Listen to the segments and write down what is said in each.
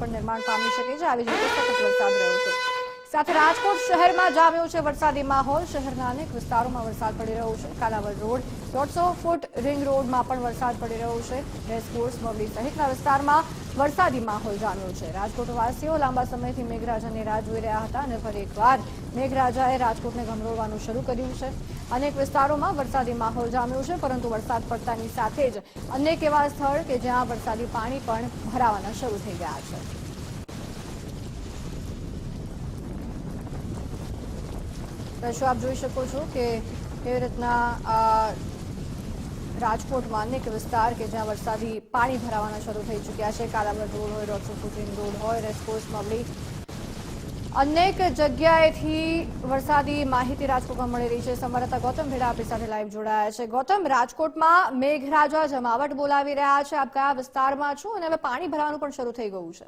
પણ નિર્માણ પામી શકે છે. આવી જ રીતે સતત વરસાદ રહ્યો છે. સાથે રાજકોટ શહેરમાં જામ્યો છે વરસાદી માહોલ. શહેરના અનેક વિસ્તારોમાં વરસાદ પડી રહ્યો છે. કાલાવડ રોડ દોઢસો ફૂટ રિંગ રોડમાં પણ વરસાદ પડી રહ્યો છે. રેસકોર્સ બગડી સહિતના વિસ્તારમાં વરસાદી માહોલ જામ્યો છે. રાજકોટવાસીઓ લાંબા સમયથી મેઘરાજાની રાહ જોઈ રહ્યા હતા અને ફરી એકવાર મેઘરાજાએ રાજકોટને ગમરોળવાનું શરૂ કર્યું છે. અનેક વિસ્તારોમાં વરસાદી માહોલ જામ્યો છે, પરંતુ વરસાદ પડતાની સાથે જ અનેક એવા સ્થળ કે જ્યાં વરસાદી પાણી પણ ભરાવાના શરૂ થઈ ગયા છે. દ્રશ્યો આપ જોઈ શકો છો કે કેવી રીતના રાજકોટમાં અનેક વિસ્તાર કે જ્યાં વરસાદી પાણી ભરાવાના શરૂ થઈ ચૂક્યા છે કાલાવડ રોડ હોય દોઢસો ફૂટિંગ રોડ હોય રેસકોર્સ મવડી અનેક જગ્યાએથી વરસાદી માહિતી રાજકોટમાં મળી રહી છે. સંવાદદાતા ગૌતમ ભેડા આપણી સાથે લાઈવ જોડાયા છે. ગૌતમ, રાજકોટમાં મેઘરાજા જમાવટ બોલાવી રહ્યા છે. આપ કયા વિસ્તારમાં છો અને હવે પાણી ભરાવાનું પણ શરૂ થઈ ગયું છે?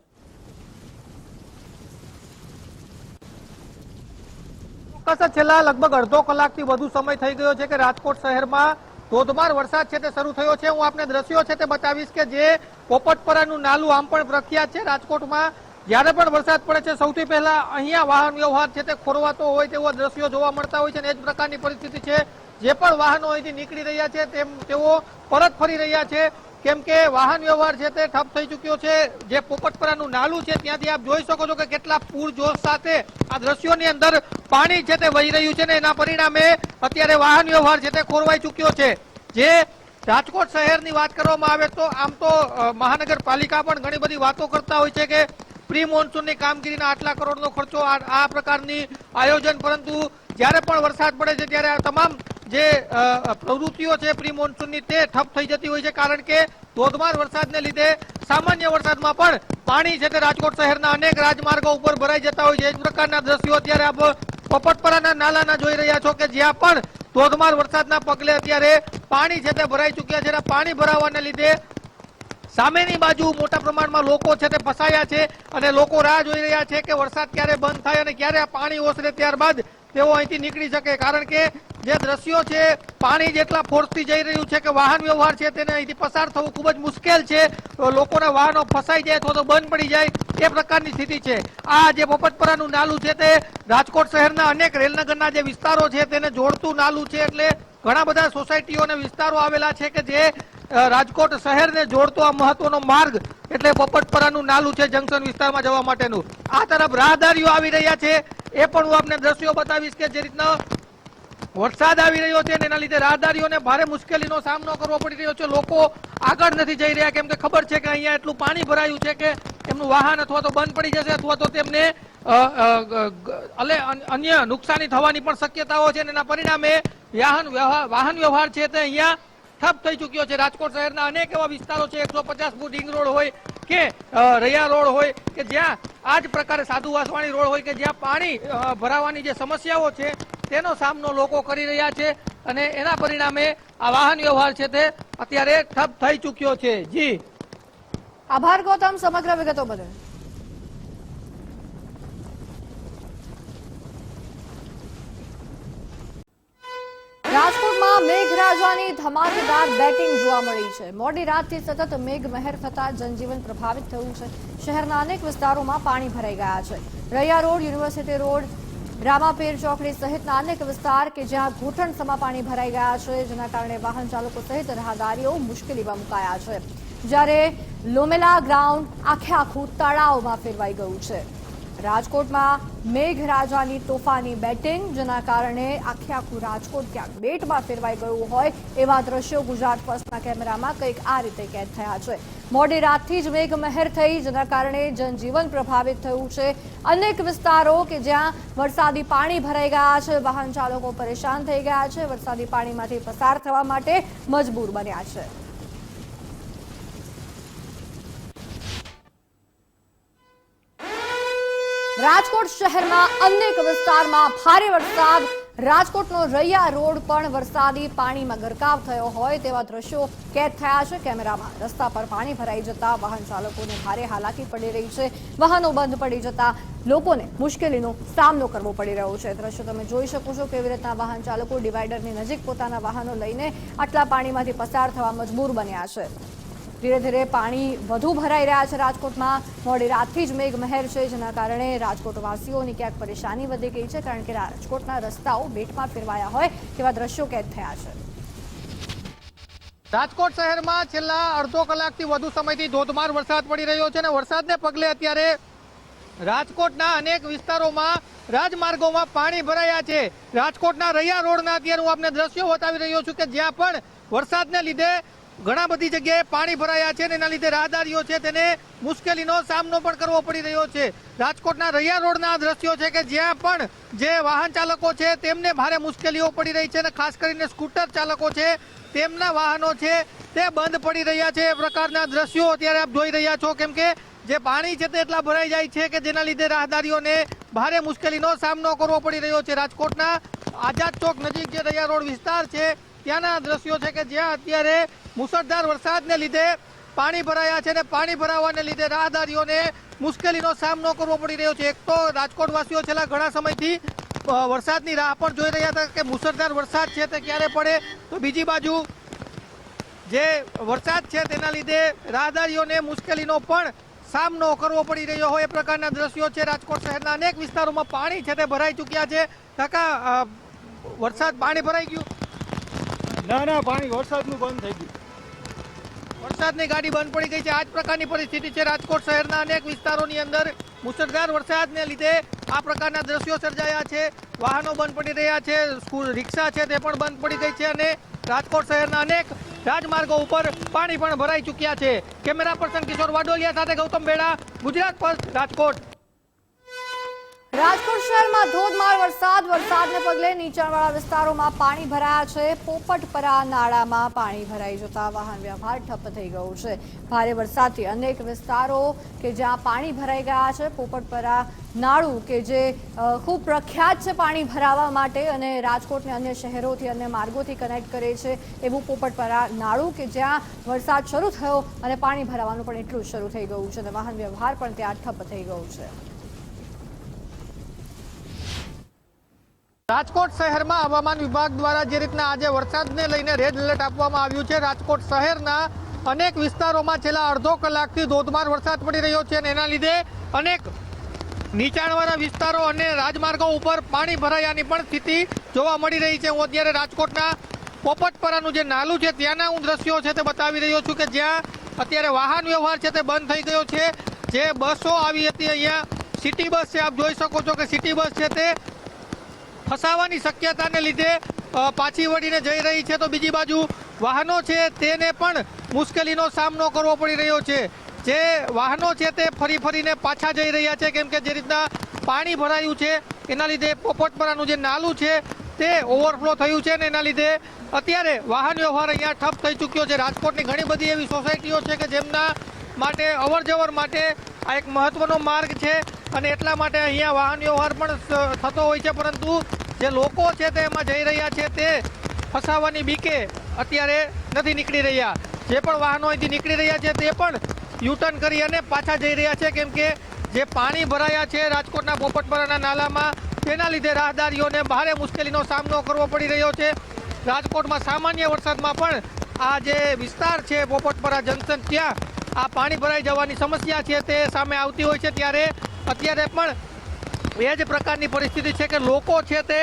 ચોક્કસ છેલ્લા લગભગ અડધો કલાકથી વધુ સમય થઈ ગયો છે કે રાજકોટ શહેરમાં ધોધમાર વરસાદ છે તે શરૂ થયો છે. હું આપને દ્રશ્યો છે તે બતાવીશ કે જે પોપટપરાનું નાલું આમ પણ પ્રખ્યાત છે રાજકોટમાં. જ્યારે પણ વરસાદ પડે છે, સૌથી પહેલા અહીંયા વાહન વ્યવહાર છે તે ખોરવાતો હોય તેવા દ્રશ્યો જોવા મળતા હોય છે અને એ જ પ્રકારની પરિસ્થિતિ છે. જે પણ વાહનો અહીંથી નીકળી રહ્યા છે, તેમ તેઓ પરત ફરી રહ્યા છે. કેમ કે વાહન વ્યવહાર છે તે ઠપ થઈ ચુક્યો છે, જે પોપટપરાનું નાલું છે, ત્યાંથી આપ જોઈ શકો છો કે કેટલા પૂરજોશ સાથે આ દ્રશ્યોની અંદર પાણી છે તે વહી રહ્યું છે ને એના પરિણામે અત્યારે વાહન વ્યવહાર છે તે ખોરવાઈ ચુક્યો છે. જે રાજકોટ શહેરની વાત કરવામાં આવે તો આમ તો મહાનગરપાલિકા પણ ઘણી બધી વાતો કરતા હોય છે કે પ્રી મોન્સૂનની કામગીરીના આટલા કરોડનો ખર્ચો આ આ પ્રકારની આયોજન, પરંતુ જ્યારે પણ વરસાદ પડે છે, ત્યારે આ તમામ જે પ્રવૃત્તિઓ છે પ્રી મોન્સૂનની તે ઠપ થઈ જતી હોય છે કારણ કે ધોધમાર વરસાદને લીધે સામાન્ય વરસાદમાં પણ પાણી છે તે રાજકોટ શહેરના અનેક રાજમાર્ગો ઉપર ભરાઈ જતા હોય છે. એ પ્રકારના દ્રશ્યો અત્યારે આપ પોપટપરાના નાલાના જોઈ રહ્યા છો કે જ્યાં પણ ધોધમાર વરસાદના પગલે અત્યારે પાણી છે તે ભરાઈ ચૂક્યા છે અને પાણી ભરાવાને લીધે સામેની બાજુ મોટા પ્રમાણમાં લોકો છે તે ફસાયા છે અને લોકો રાહ જોઈ રહ્યા છે કે વરસાદ ક્યારે બંધ થાય અને ક્યારે આ પાણી ઓસરે ત્યારબાદ તેઓ અહીંથી નીકળી શકે. કારણ કે જે દ્રશ્યો છે, પાણી જેટલા ફોર્સથી જઈ રહ્યું છે કે વાહન વ્યવહાર છે, તેને અહીંથી પસાર થવું ખૂબ જ મુશ્કેલ છે. લોકોના વાહનો ફસાઈ જાય અથવા તો બંધ પડી જાય એ પ્રકારની સ્થિતિ છે. આ જે પોપટપરાનું નાલું છે તે રાજકોટ શહેરના અનેક રેલનગરના જે વિસ્તારો છે, તેને જોડતું નાલું છે એટલે ઘણા બધા સોસાયટીઓ અને વિસ્તારો આવેલા છે કે જે રાજકોટ શહેરને જોડતો આ મહત્વનો માર્ગ એટલે પોપટપરાનું નાલું છે જંકશન વિસ્તારમાં જવા માટેનું. આ તરફ રાહદારીઓ આવી રહ્યા છે. એ પણ હું આપને દ્રશ્યો બતાવીશ કે જે રીતના વરસાદ આવી રહ્યો છે એના લીધે રાહદારીઓને ભારે મુશ્કેલીનો સામનો કરવો પડી રહ્યો છે. લોકો આગળ નથી જઈ રહ્યા. કેમ કે ખબર છે કે અહીંયા એટલું પાણી ભરાયું છે કે એમનું વાહન અથવા તો બંધ પડી જશે અથવા તો તેમને અલે અન્ય નુકસાની થવાની પણ શક્યતાઓ છે એના પરિણામે વાહન વ્યવહાર વાહન વ્યવહાર છે તે અહીંયા ઠપ થઈ ચૂક્યો છે. રાજકોટ શહેરના અનેક એવા વિસ્તારો છે. એકસો પચાસ ફૂટ રિંગ રોડ હોય કે રૈયા રોડ હોય કે જ્યાં આ જ પ્રકારે સાધુ વાસવાણી રોડ હોય કે જ્યાં પાણી ભરાવાની જે સમસ્યાઓ છે, તેનો સામનો લોકો કરી રહ્યા છે અને એના પરિણામે આ વાહન વ્યવહાર છે તે અત્યારે ઠપ થઈ ચૂક્યો છે. જી. આભાર ગૌતમ, સમગ્ર વિગતો બદલ. રાજકોટમાં મેઘરાજાની ધમાકેદાર બેટિંગ જોવા મળી છે. મોડી રાતથી સતત મેઘ મહેર થતા જનજીવન પ્રભાવિત થયું છે. શહેરના અનેક વિસ્તારોમાં પાણી ભરાઈ ગયા છે. Raiya road, university road, Ramapir ચોકડી સહિતના અનેક વિસ્તાર કે જ્યાં ઘૂંટણ સમા પાણી ભરાઈ ગયા છે, જેના કારણે વાહન ચાલકો સહિત રાહદારીઓ મુશ્કેલીમાં મુકાયા છે. જ્યારે લોમેલા ગ્રાઉન્ડ આખે આખું તળાવમાં ફેરવાઈ ગયું છે. રાજકોટમાં મેઘરાજાની તોફાની બેટિંગ, જેના કારણે આખે આખું રાજકોટ ક્યાંક બેટમાં ફેરવાઈ ગયું હોય એવા દ્રશ્યો ગુજરાત ફર્સ્ટના કેમેરામાં કંઈક આ રીતે કેદ થયા છે. મોડી રાતથી જ મેઘમહેર થઈ, જેના કારણે જનજીવન પ્રભાવિત થયું છે. અનેક વિસ્તારો કે જ્યાં વરસાદી પાણી ભરાઈ ગયા છે વાહન ચાલકો પરેશાન થઈ ગયા છે, વરસાદી પાણીમાંથી પસાર થવા માટે મજબૂર બન્યા છે. રાજકોટ શહેરમાં અનેક વિસ્તારમાં ભારે વરસાદ. રાજકોટનો રૈયા રોડ પણ વરસાદી પાણીમાં ગરકાવ થયો હોય તેવા દ્રશ્યો કેદ થયા છે કેમેરામાં. રસ્તા પર પાણી ભરાઈ જતા વાહન ચાલકોને ભારે હાલાકી પડી રહી છે. વાહનો બંધ પડી જતા લોકોને મુશ્કેલીનો સામનો કરવો પડી રહ્યો છે. દ્રશ્યો તમે જોઈ શકો છો કેવી રીતના વાહન ચાલકો ડિવાઈડરની નજીક પોતાના વાહનો લઈને આટલા પાણીમાંથી પસાર થવા મજબૂર બન્યા છે. ધીરે ધીરે પાણી વધુ ભરાઈ રહ્યા છે રાજકોટમાં. મોડી રાતથી જ મેઘમહેર છે, જેના કારણે રાજકોટવાસીઓની ક્યાંક પરેશાની વધી ગઈ છે, કારણ કે રાજકોટના રસ્તાઓ બેટમાં ફેરવાયા હોય તેવા દ્રશ્યો કેદ થયા છે. રાજકોટ શહેરમાં છેલ્લા અડધો કલાકથી વધુ સમયથી ધોધમાર વરસાદ પડી રહ્યો છે અને વરસાદને પગલે અત્યારે રાજકોટના અનેક વિસ્તારોમાં રાજમાર્ગોમાં પાણી ભરાયા છે. રાજકોટના રૈયા રોડના અત્યારે હું આપને દ્રશ્યો બતાવી રહ્યો છું કે જ્યાં પણ વરસાદને લીધે ઘણા બધી જગ્યાએ પાણી ભરાયા છે અને એના લીધે રાહદારીઓ છે. તેને મુશ્કેલીનો સામનો પણ કરવો પડી રહ્યો છે. રાજકોટના રૈયા રોડના દ્રશ્યો છે કે જ્યાં પણ જે વાહન ચાલકો છે તેમને ભારે મુશ્કેલીઓ પડી રહી છે અને ખાસ કરીને સ્કૂટર ચાલકો છે તેમના વાહનો છે તે બંધ પડી રહ્યા છે. એ પ્રકારના દ્રશ્યો અત્યારે આપ જોઈ રહ્યા છો કેમ કે જે પાણી છે તે એટલા ભરાઈ જાય છે કે જેના લીધે રાહદારીઓને ભારે મુશ્કેલીનો સામનો કરવો પડી રહ્યો છે. રાજકોટના આઝાદ ચોક નજીક જે રૈયા રોડ વિસ્તાર છે ત્યાંના દ્રશ્યો છે કે જ્યાં અત્યારે મુસળધાર વરસાદને લીધે પાણી ભરાયા છે અને પાણી ભરાવાને લીધે રાહદારીઓને મુશ્કેલીનો સામનો કરવો પડી રહ્યો છે. એક તો રાજકોટવાસીઓ છેલ્લા ઘણા સમયથી વરસાદની રાહ પણ જોઈ રહ્યા હતા કે મુસળધાર વરસાદ છે તે ક્યારે પડે? તો બીજી બાજુ જે વરસાદ છે તેના લીધે રાહદારીઓને મુશ્કેલીનો પણ સામનો કરવો પડી રહ્યો હોય એ પ્રકારના દ્રશ્યો છે. રાજકોટ શહેરના અનેક વિસ્તારોમાં પાણી છે તે ભરાઈ ચૂક્યા છે. કાકા વરસાદ પાણી ભરાઈ ગયું. ના ના, પાણી વરસાદનું બંધ થઈ ગયું. વરસાદની ગાડી બંધ પડી ગઈ છે. આ જ પ્રકારની પરિસ્થિતિ છે રાજકોટ શહેરના અનેક વિસ્તારોની અંદર. મુસળધાર વરસાદને લીધે આ પ્રકારના દ્રશ્યો સર્જાયા છે. વાહનો બંધ પડી રહ્યા છે. રિક્ષા છે તે પણ બંધ પડી ગઈ છે અને રાજકોટ શહેરના અનેક રાજમાર્ગો ઉપર પાણી પણ ભરાઈ ચૂક્યા છે. કેમેરા પર્સન કિશોર વાડોલિયા સાથે ગૌતમ બેડા, ગુજરાત પર રાજકોટ. રાજકોટ શહેરમાં ધોધમાર વરસાદ. વરસાદને પગલે નીચાણવાળા વિસ્તારોમાં પાણી ભરાયા છે. પોપટપરા નાળામાં પાણી ભરાઈ જતા વાહન વ્યવહાર ઠપ્પ થઈ ગયો છે. ભારે વરસાદથી અનેક વિસ્તારો કે જ્યાં પાણી ભરાઈ ગયા છે. પોપટપરા નાળું કે જે ખૂબ પ્રખ્યાત છે પાણી ભરાવા માટે અને રાજકોટને અન્ય શહેરોથી, અન્ય માર્ગોથી કનેક્ટ કરે છે એવું પોપટપરા નાળું કે જ્યાં વરસાદ શરૂ થયો અને પાણી ભરાવાનું પણ એટલું શરૂ થઈ ગયું છે અને વાહન વ્યવહાર પણ ત્યાં ઠપ્પ થઈ ગયું છે. રાજકોટ શહેરમાં હવામાન વિભાગ દ્વારા જે રીતના આજે વરસાદને લઈને રેડ એલર્ટ આપવામાં આવ્યું છે, રાજકોટ શહેરના અનેક વિસ્તારોમાં છેલ્લા અડધો કલાકથી ધોધમાર વરસાદ પડી રહ્યો છે અને એના લીધે અનેક નીચાણવાળા વિસ્તારો અને રાજમાર્ગો ઉપર પાણી ભરાયાની પણ સ્થિતિ જોવા મળી રહી છે. હું અત્યારે રાજકોટના પોપટપરાનું જે નાલું છે, ત્યાંના હું દ્રશ્યો છે તે બતાવી રહ્યો છું કે જ્યાં અત્યારે વાહન વ્યવહાર છે તે બંધ થઈ ગયો છે. જે બસો આવી હતી અહીંયા સિટી બસ છે, આપ જોઈ શકો છો કે સિટી બસ છે તે ફસાવાની શક્યતાને લીધે પાછી વળીને જઈ રહી છે તો બીજી બાજુ વાહનો છે તેને પણ મુશ્કેલીનો સામનો કરવો પડી રહ્યો છે. જે વાહનો છે તે ફરી ફરીને પાછા જઈ રહ્યા છે, કેમ કે જે રીતના પાણી ભરાયું છે, એના લીધે પોપટપરાનું જે નાલું છે તે ઓવરફ્લો થયું છે ને એના લીધે અત્યારે વાહન વ્યવહાર અહીંયા ઠપ થઈ ચૂક્યો છે. રાજકોટની ઘણી બધી એવી સોસાયટીઓ છે કે જેમના માટે અવરજવર માટે આ એક મહત્વનો માર્ગ છે. અને એટલા માટે અહીંયા વાહન વ્યવહાર પણ થતો હોય છે, પરંતુ જે લોકો છે તે એમાં જઈ રહ્યા છે, તે ફસાવાની બીકે અત્યારે નથી નીકળી રહ્યા. જે પણ વાહનો અહીંથી નીકળી રહ્યા છે, તે પણ યુટર્ન કરી અને પાછા જઈ રહ્યા છે, કેમ કે જે પાણી ભરાયા છે, રાજકોટના પોપટપરાના નાલામાં, તેના લીધે રાહદારીઓને ભારે મુશ્કેલીનો સામનો કરવો પડી રહ્યો છે. રાજકોટમાં સામાન્ય વરસાદમાં પણ આ જે વિસ્તાર છે પોપટપરા જંકશન, ત્યાં આ પાણી ભરાઈ જવાની સમસ્યા છે, તે સામે આવતી હોય છે, ત્યારે અત્યારે પણ એ જ પ્રકારની પરિસ્થિતિ છે કે લોકો છે તે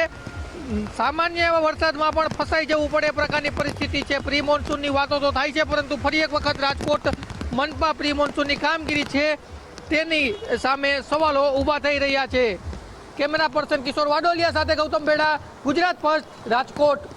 સામાન્ય એવા વરસાદમાં પણ ફસાઈ જવું પડે પ્રકારની પરિસ્થિતિ છે. પ્રી મોન્સૂનની વાતો તો થાય છે, પરંતુ ફરી એક વખત રાજકોટ મનપા પ્રી મોન્સૂનની કામગીરી છે તેની સામે સવાલો ઊભા થઈ રહ્યા છે. કેમેરા પર્સન કિશોર વાડોલિયા સાથે ગૌતમ બેડા, ગુજરાત ફર્સ્ટ, રાજકોટ.